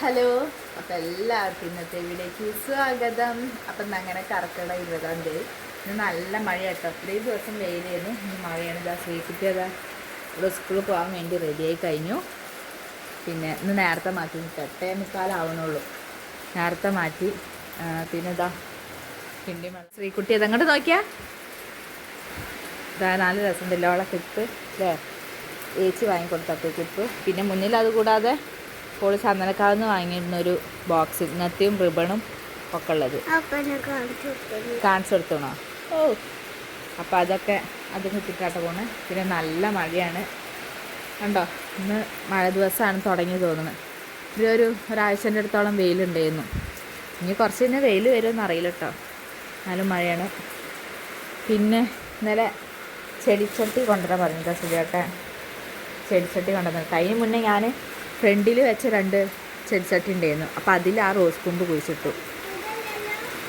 Hello. അപ്പം എല്ലാവർക്കും ഇന്നത്തെ വീഡിയോക്ക് സ്വാഗതം. അപ്പം അങ്ങനെ കറക്കട ഇരുപതാം തീയതി. ഇന്ന് നല്ല മഴ കേട്ടോ ഇത്രയും ദിവസം വെയിലായിരുന്നു. ഇന്ന് മഴയാണ്. ഇതാ സ്വീകരിച്ചത് ഇവിടെ സ്കൂളിൽ പോകാൻ വേണ്ടി റെഡിയായി കഴിഞ്ഞു. പിന്നെ ഇന്ന് നേരത്തെ മാറ്റി. എട്ടേ മുക്കാലാവണുള്ളൂ നേരത്തെ മാറ്റി. പിന്നെ ഇതാ പിണ്ടി മഴ ശ്രീകുട്ടി അതങ്ങോട്ട് നോക്കിയാ. ഇതാ നാല് രസമുണ്ടല്ലോ അവളെ കിപ്പ് അല്ലേ ഏച്ചി വാങ്ങിക്കൊടുത്തപ്പോൾ കിപ്പ്. പിന്നെ മുന്നിൽ അത് കൂടാതെ പോളി നിന്ന് വാങ്ങിയിരുന്ന ഒരു ബോക്സ് നത്തിയും റിബണും ഒക്കെ ഉള്ളത്. കാണിച്ചു കൊടുത്തോണോ? ഓ. അപ്പോൾ അതൊക്കെ അത് കിട്ടിക്കാട്ട പോണ്. പിന്നെ നല്ല മഴയാണ്. കണ്ടോ? ഇന്ന് മഴ ദിവസമാണ് തുടങ്ങി തോന്നുന്നത് ഒരു ഒരാഴ്ചന്റെ അടുത്തോളം വെയിലുണ്ടായിരുന്നു. ഇനി കുറച്ച് കഴിഞ്ഞാൽ വെയിൽ വരുമെന്ന് അറിയില്ല കേട്ടോ എന്നാലും മഴയാണ്. പിന്നെ ഇന്നലെ ചെടിച്ചട്ടി കൊണ്ടുവരാൻ പറഞ്ഞിട്ടാ സുഖേട്ടൻ ചെടിച്ചട്ടി കൊണ്ടുവന്നിട്ട് അതിന് മുന്നേ ഞാൻ ഫ്രണ്ടിൽ വെച്ച രണ്ട് ചെടിച്ചട്ടി ഉണ്ടായിരുന്നു അപ്പം അതിൽ ആ റോസ് കൊമ്പ് കുഴിച്ചിട്ടു.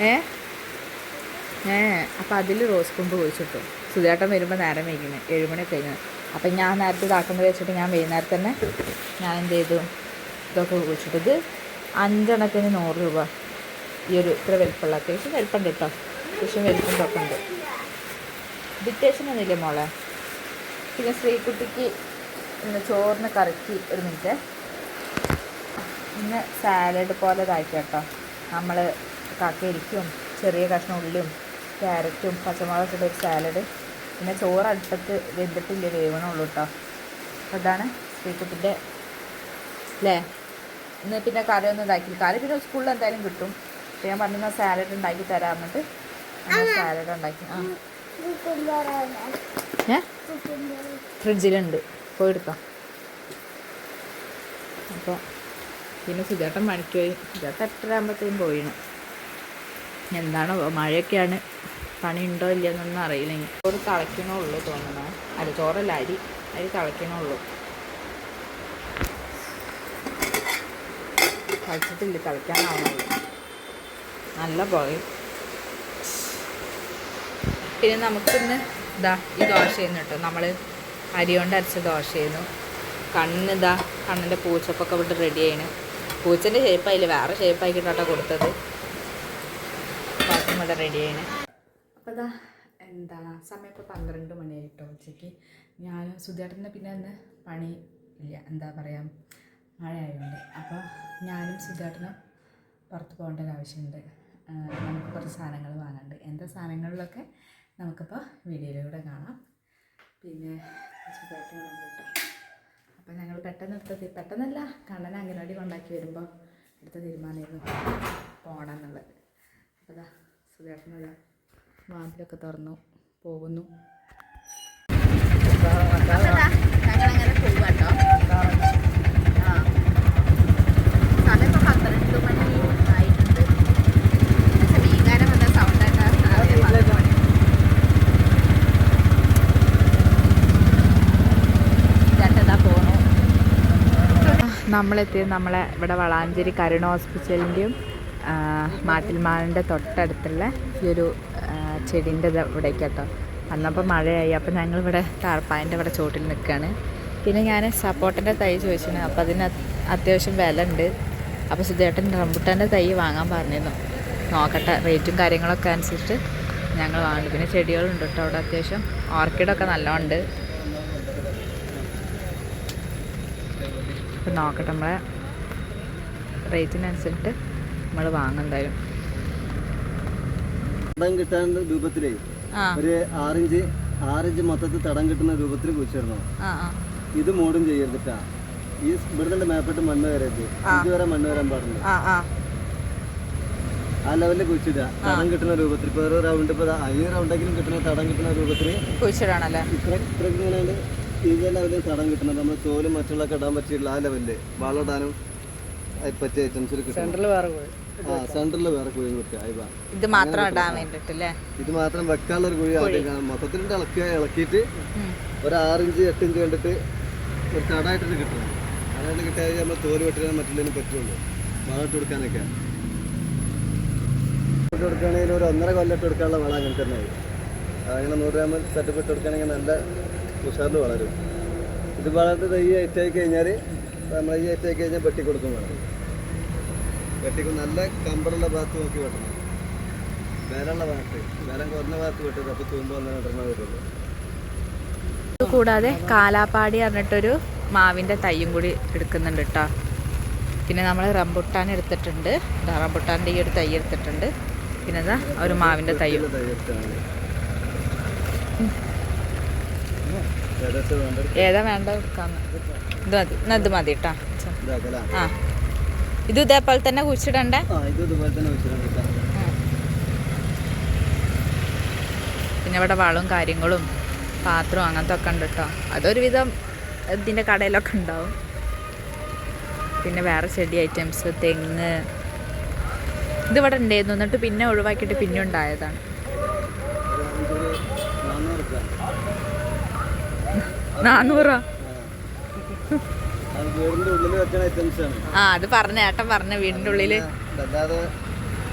ഏ? ഏ അപ്പം അതിൽ റോസ് കൊമ്പ് കുഴിച്ചിട്ടു. സുധേട്ടൻ വരുമ്പോൾ നേരം വൈകുന്നത് ഏഴുമണി കഴിഞ്ഞത് അപ്പം ഞാൻ നേരത്തെ ഇതാക്കുന്നത് വെച്ചിട്ട് ഞാൻ വൈകുന്നേരം തന്നെ ഞാൻ എന്ത് ചെയ്തു? ഇതൊക്കെ കുഴിച്ചിട്ടു. ഇത് അഞ്ചെണ്ണത്തിന് നൂറ് രൂപ. ഈ ഒരു ഇത്ര വലിപ്പമുള്ള അത്യാവശ്യം വലിപ്പമുണ്ട് കേട്ടോ. അത്യാവശ്യം ഇതൊക്കെ ഉണ്ട്. ഡിറ്റേഷൻ ഒന്നുമില്ലേ മോളെ? പിന്നെ ശ്രീകുട്ടിക്ക് ചോറിന് കറക്കി ഒരു മിനിറ്റ്. ഇന്ന് സാലഡ് പോലെ ഇതാക്കി കേട്ടോ നമ്മൾ കക്കരിക്കും ചെറിയ കഷ്ണം ഉള്ളിയും ക്യാരറ്റും പച്ചമുളകൊക്കെ ഒരു സാലഡ് പിന്നെ ചോറ് അടുപ്പത്ത് വെന്തിട്ടില്ല വേവണുള്ളൂ കേട്ടോ അതാണ് ശ്രീകുട്ടിന്റെ അല്ലേ ഇന്ന് പിന്നെ കറി ഒന്നും ഇതാക്കി കറി പിന്നെ സ്കൂളിൽ എന്തായാലും കിട്ടും. ഞാൻ പറഞ്ഞ സാലഡ് ഉണ്ടാക്കി തരാം എന്നിട്ട് സാലഡ് ഉണ്ടാക്കി. ആ. ഏ? ഫ്രിഡ്ജിലുണ്ട്. പോയി എടുക്കാം. അപ്പോൾ പിന്നെ സുജാട്ടൻ പണിക്ക് പോയി. സുജാട്ടൻ എട്ടര ആകുമ്പോഴത്തേക്കും പോയിണ്. എന്താണോ മഴയൊക്കെയാണ്. പണി ഉണ്ടോ ഇല്ലയെന്നൊന്നും അറിയില്ല ചോറ് തിളയ്ക്കണുള്ളൂ തോന്നണ. അല്ല ചോറല്ല അരി. അരി തിളയ്ക്കണുള്ളൂ കഴിച്ചിട്ടില്ല തിളയ്ക്കാനാവുന്നുള്ളൂ. നല്ല പുകയും. പിന്നെ നമുക്കിന്ന് ഇതാ ഈ ദോശ ചെയ്യുന്നു കേട്ടോ. നമ്മൾ അരി കൊണ്ട് അരച്ച ദോശ ചെയ്യുന്നു കണ്ണ് ഇതാ കണ്ണിന്റെ പൂച്ചപ്പൊക്കെ വിട്ട് റെഡി ആയിന്. പൂച്ചന്റെ ഷേപ്പായില്ല വേറെ ഷേപ്പായിക്കിട്ടോ കൊടുത്തത്. അതും ഇവിടെ റെഡി ആയിന്. അപ്പോൾ ഇതാ എന്താ സമയം ഇപ്പോൾ പന്ത്രണ്ട് മണിയായിട്ടോ ഉച്ചയ്ക്ക്. ഞാൻ സുധേട്ടന്റെ പിന്നെ അന്ന് പണി ഇല്ല. എന്താ പറയുക മഴ ആയതുകൊണ്ട് അപ്പോൾ ഞാനും സുധേട്ടനും പുറത്ത് പോകേണ്ട ഒരു ആവശ്യമുണ്ട്. നമുക്ക് കുറച്ച് സാധനങ്ങൾ വാങ്ങാനുണ്ട്. എന്താ സാധനങ്ങളിലൊക്കെ നമുക്കിപ്പോൾ വീഡിയോയിലൂടെ കാണാം. പിന്നെ സുഖമായിട്ട് കേട്ടോ അപ്പോൾ ഞങ്ങൾ പെട്ടെന്ന് എടുത്ത പെട്ടെന്നല്ല കണ്ണൻ അംഗനവാടി കൊണ്ടാക്കി വരുമ്പോൾ എടുത്ത തീരുമാനമായിരുന്നു. പോകണം എന്നുള്ളത് അപ്പോൾ അതാ സുഖേട്ടനതാ വാതിലൊക്കെ തുറന്നു. പോകുന്നു. ഞങ്ങളങ്ങനെ പോവാട്ടോ. ആ സമയം ഇപ്പോൾ പന്ത്രണ്ട് മണി ആയിട്ടുണ്ട് പക്ഷെ മീൻകാരൻ വന്ന സൗണ്ട് ആയിട്ടാണ് ചേട്ടതാ പോണു നമ്മളെത്തിയത് നമ്മളെ ഇവിടെ വളാഞ്ചേരി കരുണ ഹോസ്പിറ്റലിന്റെയും മാട്ടിൽമാലിന്റെ തൊട്ടടുത്തുള്ള ഈ ഒരു ചെടീന്റെ ഇവിടേക്ക് കേട്ടോ അന്നപ്പോൾ മഴയായി അപ്പോൾ ഞങ്ങളിവിടെ താഴ്പ്പായന്റെ ഇവിടെ ചോട്ടിൽ നിൽക്കുകയാണ്. പിന്നെ ഞാൻ സപ്പോർട്ടിന്റെ തൈ ചോദിച്ചിരുന്നു അപ്പോൾ അതിന് അത്യാവശ്യം വില ഉണ്ട് അപ്പോൾ സുധേട്ടൻ റംബുട്ടാന്റെ തൈ വാങ്ങാൻ പറഞ്ഞിരുന്നു. നോക്കട്ടെ റേറ്റും കാര്യങ്ങളൊക്കെ അനുസരിച്ച് ഞങ്ങൾ വാങ്ങി. പിന്നെ ചെടികളുണ്ട് കേട്ടോ അവിടെ അത്യാവശ്യം ഓർക്കിഡൊക്കെ നല്ലോണം അപ്പം നോക്കട്ടെ നമ്മളെ റേറ്റിനനുസരിച്ചിട്ട് നമ്മൾ വാങ്ങും എന്തായാലും തടം കിട്ടാൻ രൂപത്തിലേ ഒരു ആറിഞ്ച് ആറിഞ്ച് മൊത്തത്തിൽ തടം കിട്ടുന്ന രൂപത്തിൽ കുഴിച്ചിടണം? ഇത് മൂടും ചെയ്യരുതിട്ടാ. ഈ ഇവിടുന്ന് മേപ്പെട്ട് മണ്ണ് വരരുത്. ഇതുവരെ മണ്ണ് വരാൻ പാടില്ല ആ ലെവലിൽ കുഴിച്ചിടുക. തടം കിട്ടുന്ന രൂപത്തിൽ. ഇപ്പൊ ഒരു റൗണ്ട് ഇപ്പൊ ഈ റൗണ്ടെങ്കിലും കിട്ടുന്ന തടം കിട്ടുന്ന രൂപത്തിൽ കുഴിച്ചിടാണല്ലേ? ഇത്ര ഇത്ര ഇങ്ങനെ ഈ ലെവലിൽ തടം കിട്ടുന്നത് നമ്മൾ തോലും മറ്റുള്ളൊക്കെ ഇടാൻ പറ്റിയുള്ള ആ ലെവലിൽ വളമിടാനും പറ്റിയ ഐറ്റംസിൽ കിട്ടും വേറെ ആ സെന്ററിൽ വേറെ കുഴി കുത്തുക ഇതാ ഇത് മാത്രം ഇടാൻ വേണ്ടിട്ടല്ലേ ഇത് മാത്രം വെക്കാനുള്ള ഒരു കുഴി. ആദ്യം മൊത്തത്തിൽ ഇളക്കുക ഇളക്കിയിട്ട് ഒരു ആറിഞ്ച് എട്ടിഞ്ച് കണ്ടിട്ട് ഒരു തടായിട്ടിട്ട് കിട്ടണം. തടായിട്ട് കിട്ടിയാൽ നമ്മൾ തോൽ വെട്ടാൻ മറ്റുള്ളതിന് പറ്റുള്ളൂ. വളമിട്ട് കൊടുക്കാനൊക്കെ. ഇട്ട് കൊടുക്കുകയാണെങ്കിൽ ഒരു ഒന്നര കൊല്ലം ഇട്ട് കൊടുക്കാനുള്ള വളം അങ്ങനെ തന്നെ അങ്ങനെ നൂറ് ഗ്രാം സെറ്റപ്പ് ഇട്ട് കൊടുക്കുകയാണെങ്കിൽ നല്ല ഉഷാറിൽ വളരും. ഇത് വളർന്ന് തൈ ഏറ്റായി കഴിഞ്ഞാൽ നമ്മൾ ഈ ഏറ്റായി കഴിഞ്ഞാൽ വെട്ടി കൊടുക്കും വേണം. വെട്ടിക്കും നല്ല കമ്പറുള്ള ഭാഗത്ത് നോക്കി വെട്ടണം. വിലയുള്ള ഭാഗത്ത് വില കുറഞ്ഞ ഭാഗത്ത് വെട്ടരുത് അപ്പോൾ തൂമ്പ് വന്നാൽ വെട്ടണ വരുള്ളൂ കൂടാതെ കാലാപ്പാടി പറഞ്ഞിട്ടൊരു മാവിന്റെ തൈയും കൂടി എടുക്കുന്നുണ്ട് കേട്ടോ പിന്നെ നമ്മൾ റംബുട്ടാൻ എടുത്തിട്ടുണ്ട്. റംബുട്ടാന്റെ ഈ ഒരു തൈ എടുത്തിട്ടുണ്ട്. പിന്നെ ഒരു മാവിന്റെ തൈ എടുത്താണ്. ഏകദേശം വേണ്ട ഏതാ വേണ്ട എടുക്കാന്ന് ഇത് മതി. എന്നാ ഇത് മതി കേട്ടോ ആ. ഇത് ഇതേപോലെ തന്നെ കുഴിച്ചിടണ്ടേ? പിന്നെ ഇവിടെ വളവും കാര്യങ്ങളും പാത്രവും അങ്ങനത്തെ ഒക്കെ ഉണ്ട് കേട്ടോ അതൊരുവിധം ഇതിന്റെ കടയിലൊക്കെ ഉണ്ടാവും. പിന്നെ വേറെ ചെടി ഐറ്റംസ് തെങ്ങ്. ഇതിവിടെ ഉണ്ടായിരുന്നു എന്നിട്ട് പിന്നെ ഒഴിവാക്കിയിട്ട് പിന്നെ ഉണ്ടായതാണ് ഒരു അഞ്ചൊരു നാന്നൂറ് റുപ്യ. നാന്നൂറോ ആ അത് പറഞ്ഞ ഏട്ടൻ പറഞ്ഞ വീടിന്റെ ഉള്ളിൽ.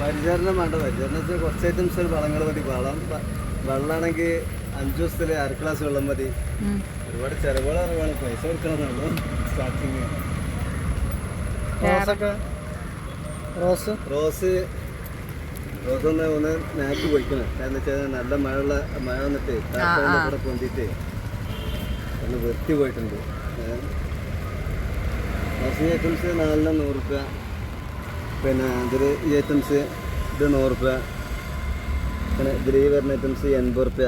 പരിചരണം വേണ്ട. പരിചരണം വെച്ചാൽ കുറച്ച് ഐറ്റംസ് വളങ്ങൾ മതി. വളം പ- വെള്ളമാണെങ്കിൽ അഞ്ച് ദിവസത്തിൽ അര ഗ്ലാസ് വെള്ളം മതി. ഒരുപാട് ചിലവുകൾ അറിവാണ് പൈസ കൊടുക്കണമെന്നുള്ളൂ സ്റ്റാർട്ടിങ് റോസ്? റോസ്. റോസ് ഒന്ന് ഒന്ന് നാക്ക് പൊയ്ക്കണം. കാരണം വെച്ചാൽ നല്ല മഴയുള്ള മഴ വന്നിട്ട് പൊന്തിട്ട്. ഒന്ന് വൃത്തി പോയിട്ടുണ്ട്. റോസ് ഐറ്റംസ് നാലിന് നൂറ് റുപ്യ പിന്നെ ഇതിൽ ഈ ഐറ്റംസ് ഇത് നൂറ് റുപ്യ പിന്നെ ഇതിൽ ഈ വരുന്ന ഐറ്റംസ് എൺപത് റുപ്യ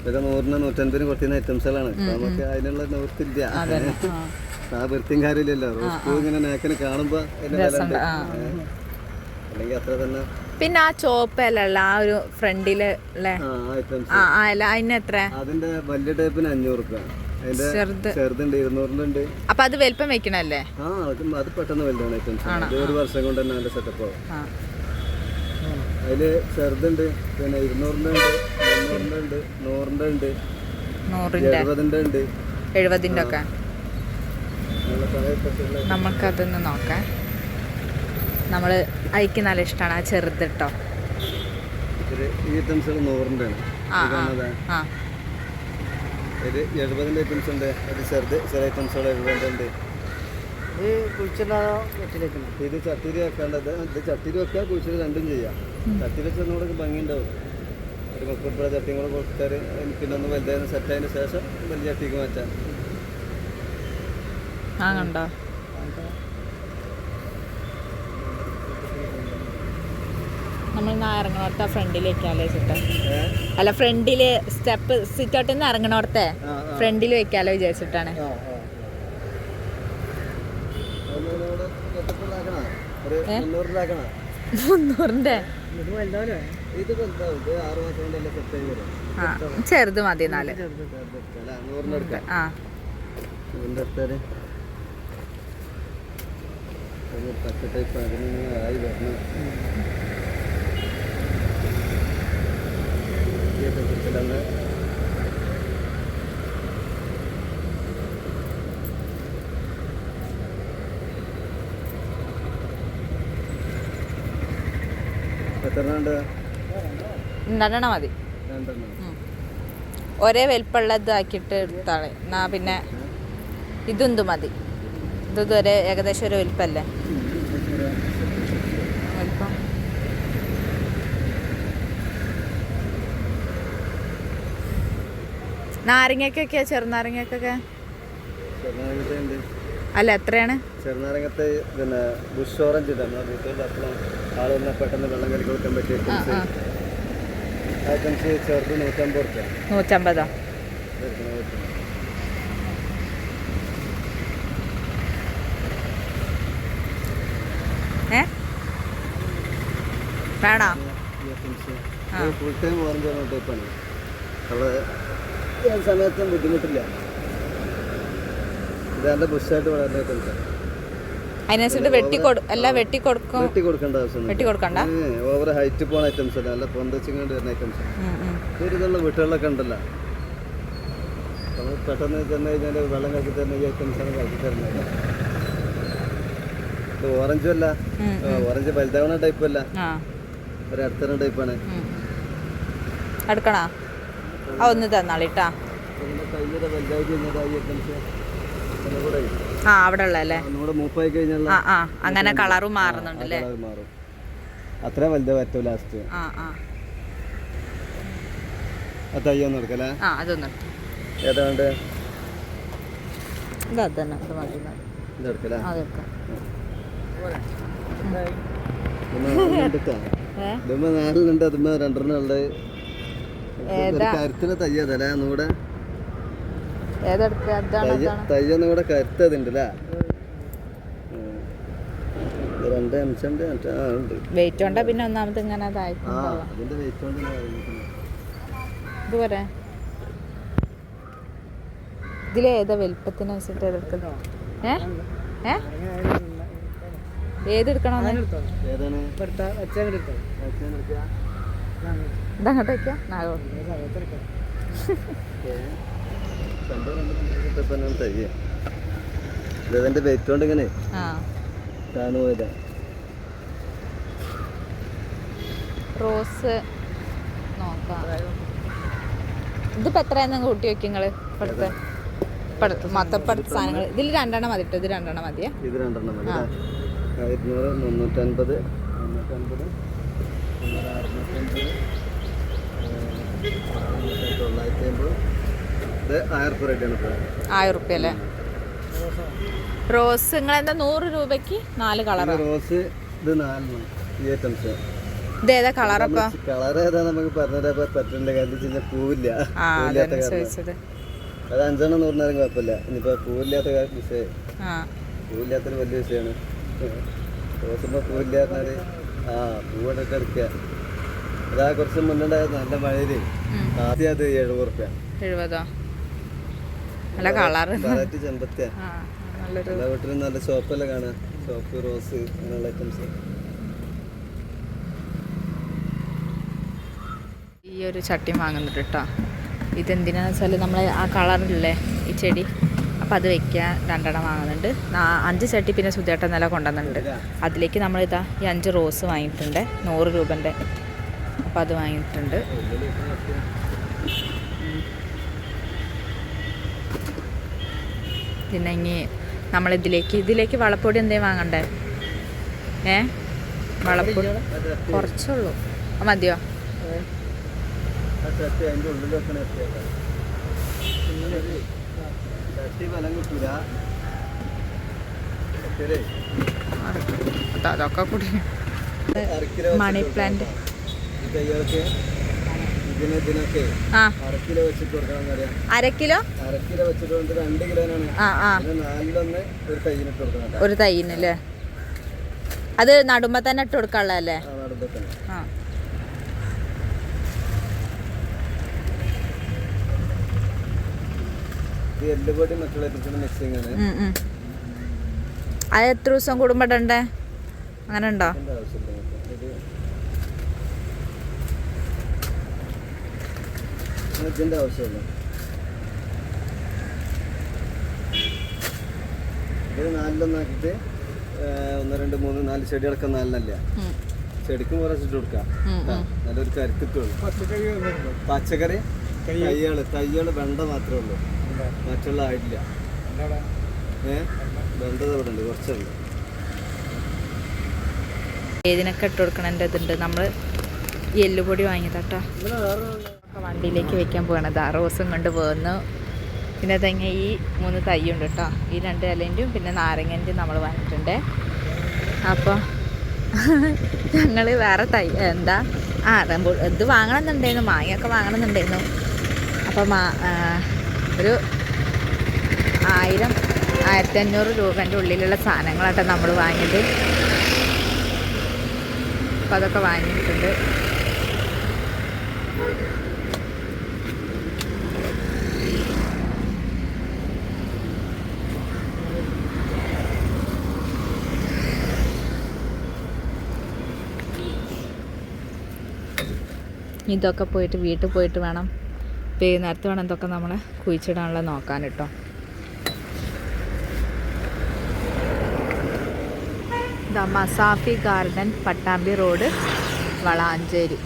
ഇതൊക്കെ നൂറിന് നൂറ്റൻപതിന് കൊടുക്കുന്ന ഐറ്റംസുകളാണ്. നമുക്ക് അതിനുള്ള നിവൃത്തില്ല അതന്നെ. ആ. വൃത്തിയും കാര്യമില്ലല്ലോ. റോസ് പൂ ഇങ്ങനെ നേക്കിന് കാണുമ്പോൾ. അല്ലെങ്കിൽ അത്ര തന്നെ പിന്നെ ആ ചോപ്പ് ഇലയുള്ള ആ ഒരു ഫ്രണ്ടിൽ ആ അതിന് എത്ര? അതിന്റെ വലിയ ടൈപ്പിന് അഞ്ഞൂറ് ചെറുതുണ്ട് അപ്പൊ അത് വലിപ്പം വെക്കണല്ലേ? ആ അത് പെട്ടെന്ന് വലുതാണ് ഐറ്റംസ് ഒരു വർഷം കൊണ്ട് തന്നെ അതിന്റെ സെറ്റപ്പ് ആവും. ആ. അതിൽ ചെറുതുണ്ട് പിന്നെ ഇരുന്നൂറിന്റെ ഉണ്ട് ഉണ്ട് നൂറിന്റെ. ഉണ്ട് നൂറിന്റെ എഴുപതിന്റെ ഉണ്ട് എഴുപതിന്റെ ഒക്കെ നമുക്കതൊന്ന് നോക്കാം. നമ്മൾ അയക്ക് നല്ല ഇഷ്ടമാണ് ആ ചെറുത് കേട്ടോ ഇത് ചട്ടിരി വെക്കേണ്ടത് ചട്ടിരി വെക്കാൻ കുഴിച്ചിട്ട് രണ്ടും ചെയ്യാം. ചട്ടിരി വെച്ചാൽ ഭംഗിയുണ്ടാവും. ഒരു ചട്ടിയും കൂടെ കൊടുത്താൽ പിന്നെ ഒന്ന് വലുതായിരുന്നു സെറ്റായതിന് ശേഷം വലിയ ചട്ടിക്ക് മാറ്റാം. ആ കണ്ടോ? നമ്മൾ ഇറങ്ങണോർത്ത ഫ്രണ്ടിലേക്ക് ഫ്രണ്ടിൽ വെക്കാലോ ചിട്ട? അല്ല ഫ്രണ്ടിൽ സ്റ്റെപ്പ് സിറ്റൗട്ടിൽ നിന്ന് ആ. ഫ്രണ്ടിൽ വെക്കാലോ വിചാരിച്ചിട്ടാണ്? മുന്നൂറിന്റെ? ചെറുത് മതി നാല്. ആ. ടൈപ്പ് അതിന് ആയി വരണം. രണ്ടെണ്ണം മതി. ഒരേ വലിപ്പമുള്ളതാക്കിയിട്ട് എടുത്താളെ. എന്നാ പിന്നെ ഇതും മതി. ഇതൊരു ഒരേ ഏകദേശം ഒരു വലിപ്പല്ലേ വലിപ്പം നാരങ്ങക്കൊക്കെയാ? ചെറുനാരങ്ങക്കൊക്കെ? അല്ല എത്രയാണ്? ചെറുനാരങ്ങത്തെ പിന്നെ ബുഷ് ഓറഞ്ച് പെട്ടെന്ന് വെള്ളം കലക്കി കൊടുക്കാൻ പറ്റിയ ഐറ്റംസ്. ചെറുത് നൂറ്റമ്പത് റുപ്യ. നൂറ്റമ്പതോ? ഏ? വേണോ. ഫുൾ ടൈം ഓറഞ്ച് ടൈപ്പാണ് അപ്പോൾ ഏത് സമയത്തും ബുദ്ധിമുട്ടില്ല. ഇതാണ്ട് ബുഷായിട്ട് വളരുന്ന ഐറ്റംസ് അതിനനുസരിച്ച് വെട്ടി കൊടു എല്ലാം വെട്ടി കൊടുക്കും. വെട്ടി കൊടുക്കേണ്ട ആവശ്യം വെട്ടി കൊടുക്കണ്ട? ഓവർ ഹൈറ്റ് പോണ ഐറ്റംസ് അല്ല? നല്ല പൊന്തച്ചിങ്ങോട്ട് വരുന്ന ഐറ്റംസ്. ഇതുള്ള വീട്ടുകളിലൊക്കെ ഉണ്ടല്ലോ. നമ്മൾ പെട്ടെന്ന് ചെന്ന് കഴിഞ്ഞാൽ വെള്ളം കലക്കി തരുന്ന ഈ ഐറ്റംസാണ് കലക്കി തരുന്നത്. ഇത് ഓറഞ്ചും അല്ല. ഓറഞ്ച് വലുതാവണ ടൈപ്പല്ല ഒരു അടുത്തരം ടൈപ്പാണ് ഉം. ആ ഒന്ന് തന്നാളിട്ടാ ആ അവിടെ ഉള്ളല്ലേ ആ ആ അങ്ങനെ കളറും മാറുന്നുണ്ടല്ലേ? മാറും. അത്ര വലുത് പറ്റൂ ലാസ്റ്റ് ആ ആ. ഒന്ന് എടുക്കല്ലേ ആ അതൊന്നും ഏതാ വേണ്ടേ? ഇത് അത് തന്നെ ഇത് മതി മതി. ഇത് എടുക്കല്ലേ അതെടുക്കാം ഏ? ഇതുമ്പോ നാലിലുണ്ട് അതുമ്പോ രണ്ടെണ്ണം ഉള്ളത് ഏതാ? കരുത്തിന് തയ്യതല്ലേ ഒന്നുകൂടെ അതാണ് തയ്യ അതാണ്. തയ്യൊന്നും കൂടെ കരുത്തതുണ്ട് രണ്ട് അംശമുണ്ട് ഉണ്ട് വെയിറ്റ് കൊണ്ടാ പിന്നെ ഒന്നാമത് ഇങ്ങനെ ഇതുപോലെ ഇതിലേതാ വലുപ്പത്തിനനുസരിച്ച് എടുക്കുന്നത് ഏ? ഏ? ഏതെടുക്കണോ ഇതങ്ങോട്ട് വയ്ക്കാം നാഗോ ഇതിന്റെ വെയിറ്റ് ഇങ്ങനെ ആ. താന്നു റോസ് നോക്കാം. ഇതിപ്പോൾ എത്രയാന്ന് കൂട്ടി വെക്കും നിങ്ങൾ ഇപ്പടുത്ത്. ഇപ്പടുത്ത് മൊത്തപ്പടുത്ത സാധനങ്ങൾ ഇതിൽ രണ്ടെണ്ണം മതി ഇത് രണ്ടെണ്ണം മതിയേ. ഇത് രണ്ടെണ്ണം മതി? ഇരുന്നൂറ് മുന്നൂറ്റൻപത് മുന്നൂറ്റൻപത് തൊള്ളായിരത്തി അമ്പത്. ഇത് ആയിരം റുപ്യ റേറ്റാണ് ആയിരം റുപ്യ അല്ലേ റോസ് നിങ്ങൾ എന്താ നൂറ് രൂപയ്ക്ക് നാല് കളർ റോസ് ഇത് നാലെണ്ണം. ഈ ഐറ്റംസ്. ഇതേതാ കളറപ്പോ? കളർ ഏതാ നമുക്ക് പറഞ്ഞുതരാൻ പറ്റുന്നില്ല കാരണം പൂവില്ല. പൂവില്ലാത്ത ചോദിച്ചത്. അത് അഞ്ചെണ്ണം പറഞ്ഞാലും കുഴപ്പമില്ല. ഇനിയിപ്പോൾ പൂവില്ലാത്ത വിഷയം. പൂവില്ലാത്തൊരു വലിയ വിഷയമാണ്. റോസുമ്പോൾ പൂവില്ലാത്തത് ആ പൂവിട്ടൊക്കെ എടുക്കുക. അതാ കുറച്ച് മുന്നുണ്ടായ നല്ല മഴയിൽ. ആദ്യം അത് എഴുപത്? റുപ്യ എഴുപതോ നല്ല വെറൈറ്റി ചെമ്പത്തിയ എല്ലാ വീട്ടിലും നല്ല ഷോപ്പല്ലേ കാണാം ഷോപ്പ് റോസ് അങ്ങനെയുള്ള ഐറ്റംസ് ഈ ഒരു ചട്ടി വാങ്ങുന്നുണ്ട് കേട്ടോ ഇതെന്തിനാന്ന് വെച്ചാൽ നമ്മൾ ആ കളറില്ലേ ഈ ചെടി. അപ്പം അത് വെക്കാൻ രണ്ടെണ്ണം വാങ്ങുന്നുണ്ട്. അഞ്ച് ചട്ടി പിന്നെ സുധേട്ടൻ നില കൊണ്ടുവന്നിട്ടുണ്ട്. അതിലേക്ക് നമ്മളിതാ ഈ അഞ്ച് റോസ് വാങ്ങിയിട്ടുണ്ട്. നൂറ് രൂപന്റെ അപ്പം അത് വാങ്ങിയിട്ടുണ്ട്. പിന്നെ ഇനി നമ്മളിതിലേക്ക് ഇതിലേക്ക് വളപ്പൊടി എന്തേ വാങ്ങണ്ടേ? ഏ? വളപ്പൊടി കുറച്ചുള്ളൂ. മതിയോ? അതൊക്കെ കൂടി. മണി പ്ലാന്റ് ഈ തൈകൾക്ക് ഇതിന് ഇതിനൊക്കെ ആ. കിലോ വെച്ചിട്ട് കൊടുക്കണം വെച്ചിട്ട് കൊണ്ട് രണ്ട് കിലോനാണ്. നാലിലൊന്ന് ഒരു തൈയിനിട്ട് കൊടുക്കണം കേട്ടോ. ഒരു തൈനല്ലേ അത് നടുമ്പോ തന്നെ ഇട്ട് കൊടുക്കാനുള്ളതല്ലേ? തന്നെ. ആ. എല്ലുപൊടി മറ്റുള്ള മിക്സിംഗ് ആണ്. അത് എത്ര ദിവസം കൂടുമ്പോണ്ടേ അങ്ങനെ ഉണ്ടോ? ഇതിന്റെ ആവശ്യമില്ല. ഇത് നാലിലൊന്നാക്കിയിട്ട് ഏഹ്, ഒന്ന് രണ്ട് മൂന്ന് നാല് ചെടികളൊക്കെ നാലിനല്ല? ഉം, ചെടിക്കും കുറച്ചിട്ട് കൊടുക്കാം. ഉം, ഉം. നല്ലൊരു കരുത്തിട്ടുള്ളൂ. പച്ചക്കറി തയ്യാൾ തയ്യാൾ വെണ്ട മാത്രമേ ഉള്ളൂ. മറ്റുള്ള ആയിട്ടില്ല. ഏ? വെണ്ടത് ഇവിടെ ഉണ്ട് കുറച്ചുണ്ട്. ഏതിനൊക്കെ ഇട്ട് കൊടുക്കണതിന്റെ ഇതുണ്ട് നമ്മൾ എല്ലുപൊടി വാങ്ങിയതാട്ടോ. വണ്ടിയിലേക്ക് വെക്കാൻ പോകണത് ദാ റോസും കൊണ്ട് പോകുന്നു. പിന്നെ തന്നെ ഈ മൂന്ന് തൈയുണ്ട് കേട്ടോ ഈ രണ്ട് ഇലേന്റെയും പിന്നെ നാരങ്ങന്റെയും നമ്മൾ വാങ്ങിയിട്ടുണ്ട്. അപ്പോൾ ഞങ്ങൾ വേറെ തൈ എന്താ? ആ റംബൂ ഇത് വാങ്ങണമെന്നുണ്ടായിരുന്നു. മാങ്ങയൊക്കെ വാങ്ങണമെന്നുണ്ടായിരുന്നു. അപ്പോൾ മാ ഒരു ആയിരം ആയിരത്തി അഞ്ഞൂറ് രൂപേന്റെ ഉള്ളിലുള്ള സാധനങ്ങളാട്ടോ നമ്മൾ വാങ്ങിയത്. അപ്പോൾ അതൊക്കെ വാങ്ങിയിട്ടുണ്ട്. ഇതൊക്കെ പോയിട്ട് വീട്ടിൽ പോയിട്ട് വേണം. വൈകുന്നേരത്ത് വേണം ഇതൊക്കെ നമ്മൾ കുഴിച്ചിടാനുള്ള നോക്കാൻ കേട്ടോ. ഇതാ Masafi garden Pattambi road Valanchery.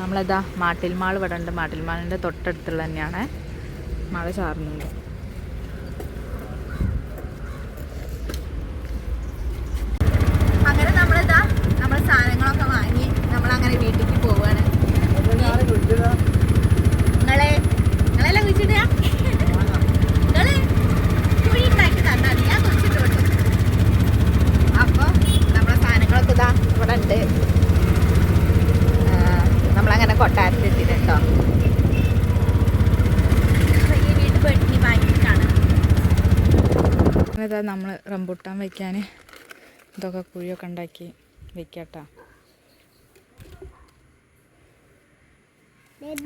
നമ്മളിതാ മാട്ടിൽമാൾ ഇവിടെ ഉണ്ട്. മാട്ടിൽമാളിന്റെ തൊട്ടടുത്തുള്ള തന്നെയാണ്. മഴ ചാറുന്നുണ്ട്. വയ്ക്കാൻ ഇതൊക്കെ കുഴിയൊക്കെ ഉണ്ടാക്കി വെക്കട്ടാ.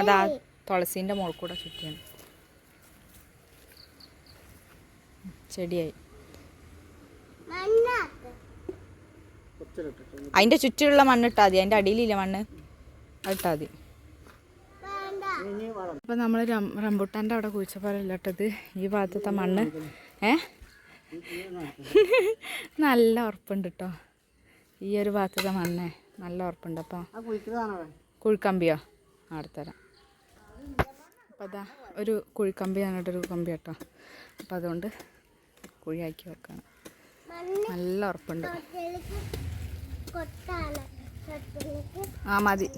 അതാ തുളസീന്റെ മുകളിൽ കൂടെ ചുറ്റിയാണ്. ചെടിയായി. അതിന്റെ ചുറ്റിലുള്ള മണ്ണ് ഇട്ടാൽ മതി. അതിന്റെ അടിയിലില്ല മണ്ണ്? അത് ഇട്ടാൽ മതി. അപ്പം നമ്മൾ റംബുട്ടാന്റെ അവിടെ കുഴിച്ചപ്പോൾ ഇല്ലട്ടത് ഈ ഭാഗത്തത്തെ മണ്ണ്. ഏ? നല്ല ഉറപ്പുണ്ട് കേട്ടോ ഈ ഒരു ഭാഗത്തത്തെ മണ്ണേ നല്ല ഉറപ്പുണ്ട് അപ്പോൾ കുഴിക്കമ്പിയോ? ആ അടുത്തരാം അപ്പോൾ അതാ ഒരു കുഴിക്കമ്പി പറഞ്ഞിട്ടൊരു കമ്പി കേട്ടോ. അപ്പോൾ അതുകൊണ്ട് കുഴിയാക്കി വെക്കണം. നല്ല ഉറപ്പുണ്ട്. ആ മതി.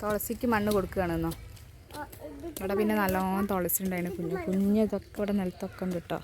തുളസിക്ക് മണ്ണ് കൊടുക്കുകയാണെന്നോ? ഇവിടെ പിന്നെ നല്ലോണം തുളസിണ്ടായിരുന്നു കുഞ്ഞു. കുഞ്ഞതൊക്കെ ഇവിടെ നിലത്തൊക്കെ ഉണ്ട് കേട്ടോ.